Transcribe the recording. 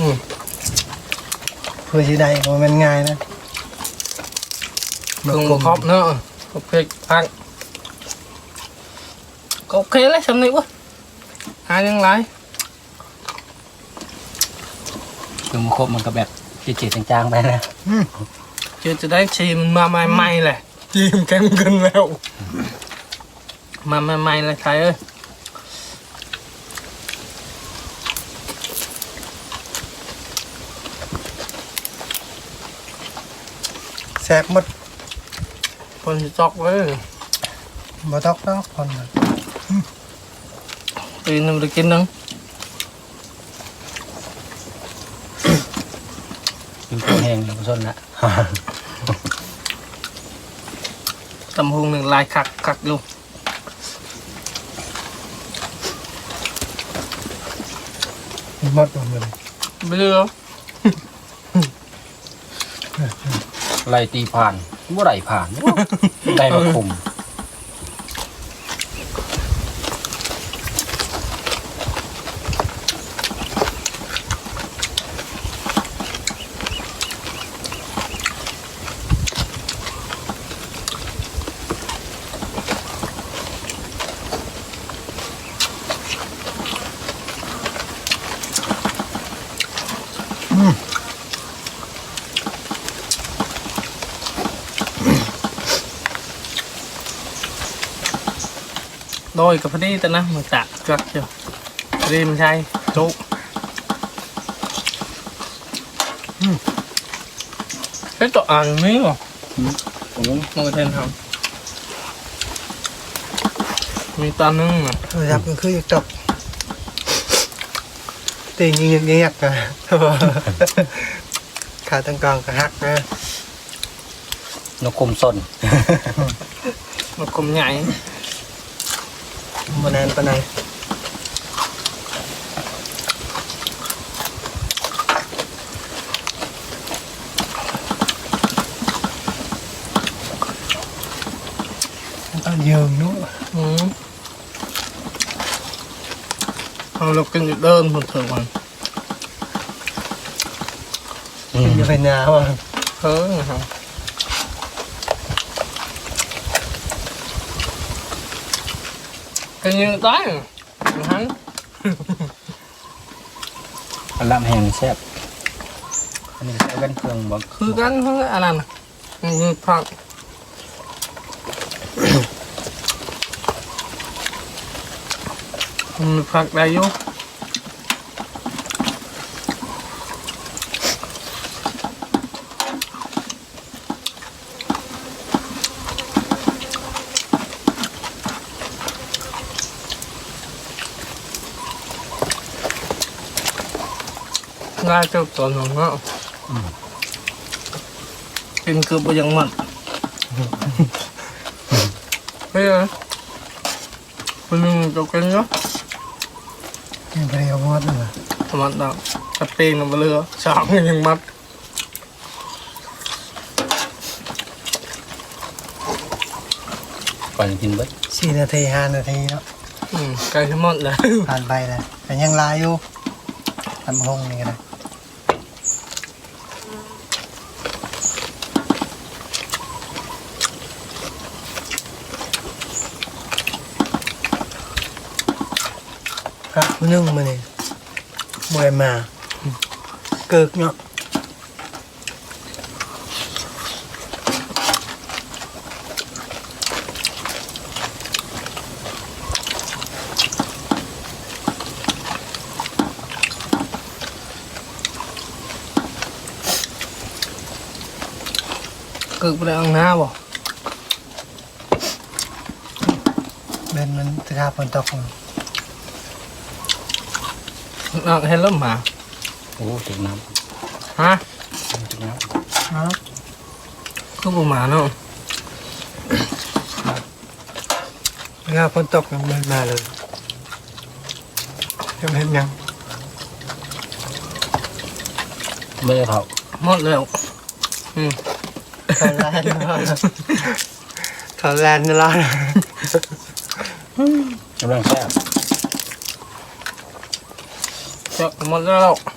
อืมเพื่อสิได้ก็มันง่ายนะเครื่องครอบเนาะโอเคพักก็โอเคเลยสำนึกวะหายังไรคือมันครบมันก็แบบจืดๆจางๆไปนะเจอจะได้ชีมันมาใหม่ๆแหละชีมแข็งขึ้นแล้ว มาใหม่ๆเลยไทยเอ้ย แซ่บหมดคนจะจอกไว้บ่ตอกดอกคนน่ะตีนมันจะกินนึงอยู่ตัวแห้งอยู่ส้นละตำหุงหนึ่งลายคักคักอยู่หมดหมดเลยไม่เลือ ไล่ตีผ่านบ่ไรผ่าน ได้มาคุม โดยกับพอดีแต่นะมันตะจักเชียวพอดีมันใช่จุกอืมเฮ้ยตัวอ่านนี้หรอผมมันก็เทนทำมีตอนนึงอะโทรศัพท์ก็คืออยากตกตียิงยิงยิงยักกันขาตั้งกลางก็หักนะนกคุมส้นมันกลมใหญ่ บ่นานปานใดต้องยืมนู้นอืมเอาเรากินอยู่เดินบนเถื่อนมันจะเป็นยาว่ะเฮ้ยครับกินอยู่ได้อย่างนั้นอันลำแห้งแซ่บอันนี้ใช้เป็น เครื่องบ่คือกันเพื่ออะไรนะอืมผัก ได้อยู่น่าจะตัวหนึ่งเนาะกินเกือบไปยังหมันเฮ้ยคนหนึ่งจะกินเนาะยังไปเอาหมดเลยทำมันดาวกระเตงมาเรือสามยังมัดก่อนจะกินเบิดสี่นาทีห้านาทีเนาะอืมไก่ทั้งหมดเลย ผ่านไปแล้วแต่ยังลายอยู่ทำห้องนี่ก็ได้ ครับนึ่งมาเนี่ยบวยมา เกิกเนาะเกิดไปแล้วหน้าบ่เบนมันจะทาฝนตกมา น่าเห็นแล้วหมาโอ้ถึงน้ฮะำถึงน้ครับคือบุหมาเนาะเวลาฝนตกมันมาเลยจะเห็นยังำไม่ได้เผาหมดแล้วอืมทอแลนด์ทอแลนด์นี่ละกำลังแซ่บ Mother out.